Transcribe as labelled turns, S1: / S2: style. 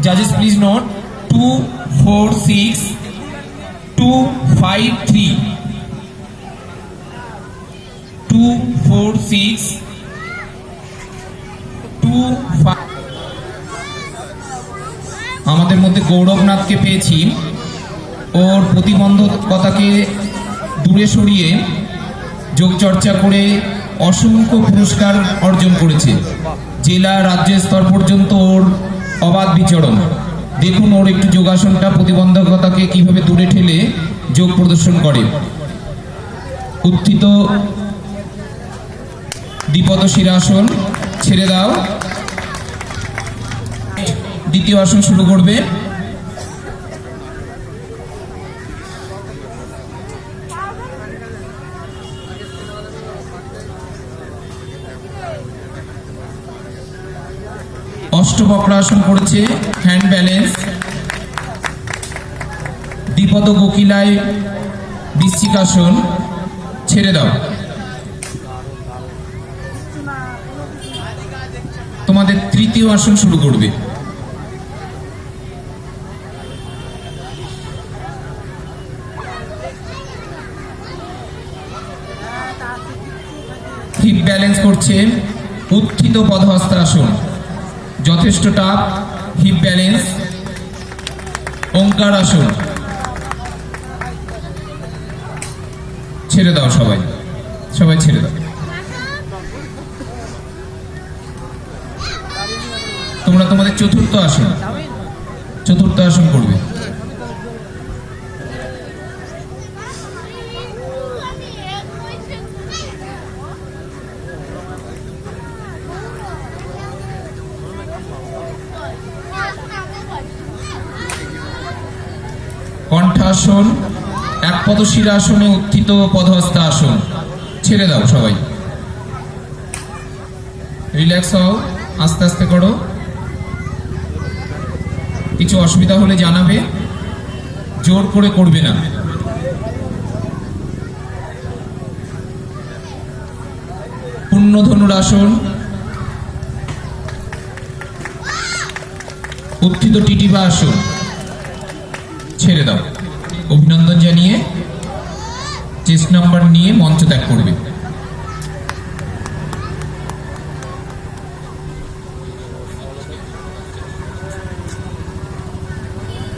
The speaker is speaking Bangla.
S1: Judges, please note two, four, six, two, five, three. Two, four, six, two, five. আমাদের মধ্যে গৌরবনাথকে পেয়েছি ওর প্রতিবন্ধকতাকে দূরে সরিয়ে যোগচর্চা করে অসংখ্য পুরস্কার অর্জন করেছে জেলা রাজ্য স্তর পর্যন্ত অবাধ বিচরণ। দেখুন, ওর একটু যোগাসনটা প্রতিবন্ধকতাকে কীভাবে দূরে ঠেলে যোগ প্রদর্শন করে। উত্থিত দ্বিপদ শিরাসন ছেড়ে দাও। দ্বিতীয় আসন শুরু করবে। অষ্টবক্রাসন করেছে হ্যান্ড ব্যালেন্স। দ্বিপদ কোকিলায় বৃশ্চিকাসন ছেড়ে দাও। তোমাদের তৃতীয় আসন শুরু করবে। হিপ ব্যালেন্স করছে উত্থিত পদহস্তাসন। যথেষ্ট টাপ হিপ ব্যালেন্স ওঙ্কার আসন। ছেড়ে দাও সবাই। সবাই ছেড়ে দাও। তোমরা তোমাদের চতুর্থ আসন। চতুর্থ আসন করবে কণ্ঠাসন এক পদ শিরাসনে উত্থিত পদহস্ত আসন। ছেড়ে দাও সবাই। রিল্যাক্স হও, আস্তে আস্তে করো। কিছু অসুবিধা হলে জানাবে, জোর করে করবে না। পূর্ণ ধনুর আসন। উত্থিত টিটিবা আসন। ছেড়ে দাও। অভিনন্দন জানিয়ে চেস্ট নাম্বার নিয়ে মঞ্চ ত্যাগ করবে।